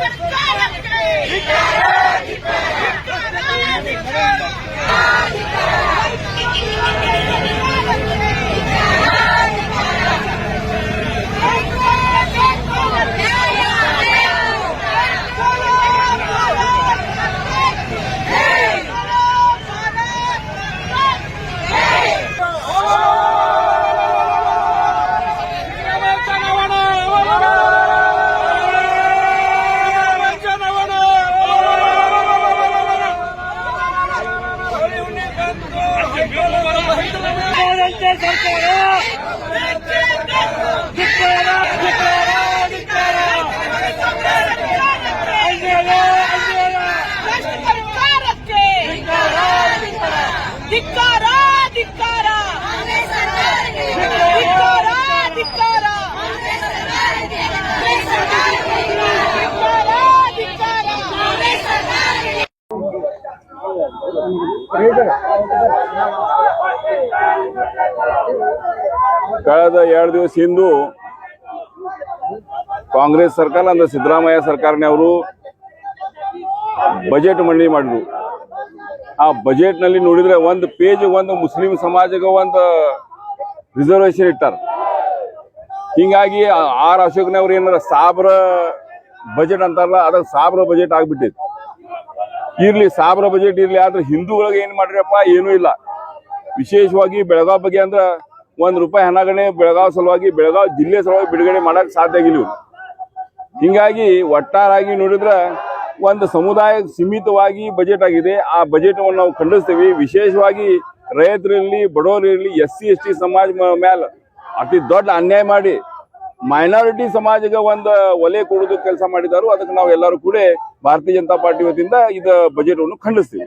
ಕಾಂಗ್ರೆಸ್ ಸರ್ಕಾರಕ್ಕೆ ಧಿಕ್ಕಾರ ಧಿಕ್ಕಾರ ಧಿಕ್ಕಾರ. ಧಿಕ್ಕಾರ ಧಿಕ್ಕಾರ. ಧಿಕ್ಕಾರ ಕಳೆದ ಎರಡು ದಿವಸ ಹಿಂದೂ ಕಾಂಗ್ರೆಸ್ ಸರ್ಕಾರ, ಅಂದ್ರೆ ಸಿದ್ದರಾಮಯ್ಯ ಸರ್ಕಾರನವರು ಬಜೆಟ್ ಮಂಡನೆ ಮಾಡಿದ್ರು. ಆ ಬಜೆಟ್ನಲ್ಲಿ ನೋಡಿದ್ರೆ ಒಂದು ಪೇಜ್ ಒಂದು ಮುಸ್ಲಿಂ ಸಮಾಜಕ್ಕೆ ಒಂದು ರಿಸರ್ವೇಶನ್ ಇಟ್ಟಾರ. ಹಿಂಗಾಗಿ ಆರ್ ಅಶೋಕ್ನವ್ರು ಏನಾರ ಸಾಬ್ರ ಬಜೆಟ್ ಅಂತಾರಲ್ಲ ಅದ್ರ ಸಾಬ್ರ ಬಜೆಟ್ ಆಗ್ಬಿಟ್ಟಿದೆ ಇರ್ಲಿ, ಸಾಬ್ರ ಬಜೆಟ್ ಇರ್ಲಿ, ಆದ್ರೆ ಹಿಂದೂಗಳಿಗೆ ಏನ್ ಮಾಡ್ರಪ್ಪ ಏನೂ ಇಲ್ಲ. ವಿಶೇಷವಾಗಿ ಬೆಳಗಾವ್ ಬಗ್ಗೆ ಅಂದ್ರೆ ಒಂದ್ ರೂಪಾಯಿ ಹಣಗಣೆ ಬೆಳಗಾವ್ ಸಲುವಾಗಿ, ಬೆಳಗಾವ್ ಜಿಲ್ಲೆ ಸಲುವಾಗಿ ಬಿಡುಗಡೆ ಮಾಡಕ್ ಸಾಧ್ಯ ಆಗಿಲ್ಲ ಹಿಂಗಾಗಿ ಒಟ್ಟಾರಾಗಿ ನೋಡಿದ್ರ ಒಂದು ಸಮುದಾಯ ಸೀಮಿತವಾಗಿ ಬಜೆಟ್ ಆಗಿದೆ. ಆ ಬಜೆಟ್ ನಾವು ಖಂಡಿಸ್ತೀವಿ. ವಿಶೇಷವಾಗಿ ರೈತರಲ್ಲಿ ಬಡವರಿರಲಿ ಎಸ್ ಸಿ, ಎಸ್ ಟಿ ಸಮಾಜ ಮೇಲೆ ಅತಿ ದೊಡ್ಡ ಅನ್ಯಾಯ ಮಾಡಿ ಮೈನಾರಿಟಿ ಸಮಾಜಕ್ಕೆ ಒಂದು ಒಲೆ ಕೊಡೋದು ಕೆಲಸ ಮಾಡಿದಾರು. ಅದಕ್ಕೆ ನಾವು ಎಲ್ಲರೂ ಕೂಡ ಭಾರತೀಯ ಜನತಾ ಪಾರ್ಟಿ ವತಿಯಿಂದ ಇದು ಬಜೆಟ್ ಅನ್ನು ಖಂಡಿಸ್ತೀವಿ.